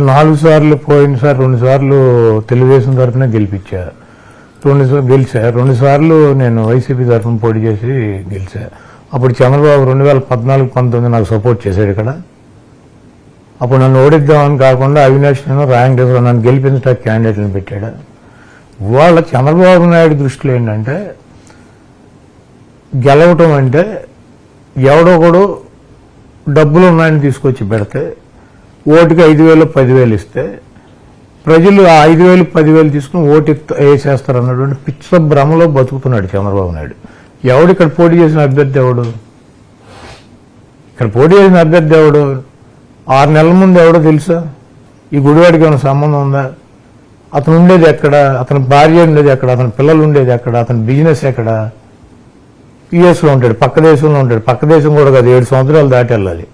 నాలుగు సార్లు పోయినసారి రెండు సార్లు తెలుగుదేశం తరఫున గెలిపించా. రెండు సార్లు గెలిచా. రెండు సార్లు నేను వైసీపీ తరఫున పోటీ చేసి గెలిచా. అప్పుడు చంద్రబాబు రెండు వేల పద్నాలుగు పంతొమ్మిది నాకు సపోర్ట్ చేశాడు ఇక్కడ. అప్పుడు నన్ను ఓడిద్దామని కాకుండా అవినాష్ నేను ర్యాంక్ రేసులో నన్ను గెలిపించట క్యాండిడేట్లను పెట్టాడు. వాళ్ళ చంద్రబాబు నాయుడు దృష్టిలో ఏంటంటే గెలవటం అంటే ఎవడొకడు డబ్బులు ఉన్నాయని తీసుకొచ్చి పెడితే ఓటుకి ఐదు వేలు పదివేలు ఇస్తే ప్రజలు ఆ ఐదు వేలు పదివేలు తీసుకుని ఓటు వేసేస్తారు అన్నటువంటి పిచ్చ భ్రమలో బతుకుతున్నాడు చంద్రబాబు నాయుడు. ఎవడు ఇక్కడ పోటీ చేసిన అభ్యర్థి ఎవడు? ఇక్కడ పోటీ చేసిన అభ్యర్థి ఎవడు? ఆరు నెలల ముందు ఎవడో తెలుసా? ఈ గుడివాడికి ఏమైనా సంబంధం ఉందా? అతను ఉండేది ఎక్కడ? అతని భార్య ఉండేది ఎక్కడ? అతని పిల్లలు ఉండేది ఎక్కడ? అతని బిజినెస్ ఎక్కడ? యుఎస్లో ఉంటాడు పక్క దేశంలో ఉంటాడు. పక్క దేశం కూడా కాదు ఏడు సంవత్సరాలు దాటి వెళ్ళాలి.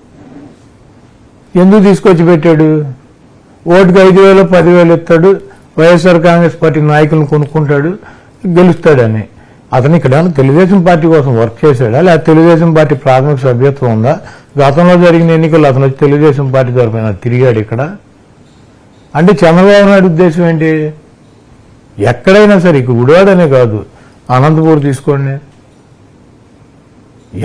ఎందుకు తీసుకొచ్చి పెట్టాడు? ఓటుకు ఐదు వేలు పదివేలు ఇస్తాడు. వైఎస్ఆర్ కాంగ్రెస్ పార్టీ నాయకులను కొనుక్కుంటాడు గెలుస్తాడని. అతను ఇక్కడ తెలుగుదేశం పార్టీ కోసం వర్క్ చేశాడా? లేదా తెలుగుదేశం పార్టీ ప్రాథమిక సభ్యత్వం ఉందా? గతంలో జరిగిన ఎన్నికల్లో అతను వచ్చి తెలుగుదేశం పార్టీ తరఫున తిరిగాడు ఇక్కడ? అంటే చంద్రబాబు నాయుడు ఉద్దేశం ఏంటి? ఎక్కడైనా సరే ఇక గుడివాడనే కాదు. అనంతపూర్ తీసుకోండి.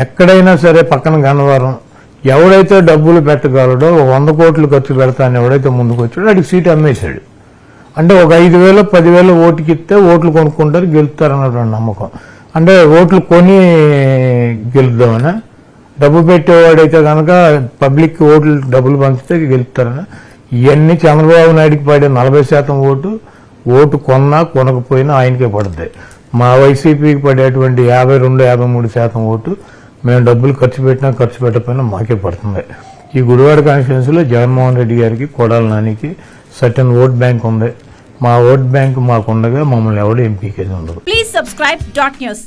ఎక్కడైనా సరే పక్కన గన్నవరం. ఎవడైతే డబ్బులు పెట్టగలడో వంద కోట్లు ఖర్చు పెడతాను ఎవడైతే ముందుకు వచ్చాడో వాడికి సీట్ అమ్మేశాడు. అంటే ఒక ఐదు వేలు పదివేలు ఓటుకి ఇస్తే ఓట్లు కొనుక్కుంటారు గెలుస్తారు అన్నటువంటి నమ్మకం. అంటే ఓట్లు కొని గెలుద్దామనా? డబ్బు పెట్టేవాడైతే కనుక పబ్లిక్ ఓట్లు డబ్బులు పంచితే గెలుస్తారని? ఇవన్నీ చంద్రబాబు నాయుడికి పడే నలభై శాతం ఓటు ఓటు కొన్నా కొనకపోయినా ఆయనకే పడుతుంది మా వైసీపీకి పడేటువంటి యాభై రెండు యాభై మూడు శాతం ఓటు మేము డబ్బులు ఖర్చు పెట్టినా ఖర్చు పెట్టకపోయినా మాకే పడుతుంది. ఈ గుడివాడ కాన్స్టిట్యున్సీలో జగన్మోహన్ రెడ్డి గారికి కొడాల నానికి సర్టన్ ఓట్ బ్యాంక్ ఉంది. మా ఓట్ బ్యాంక్ మాకుండగా మమ్మల్ని ఎవడు ఎంపీకేది ఉండదు. Please subscribe dot news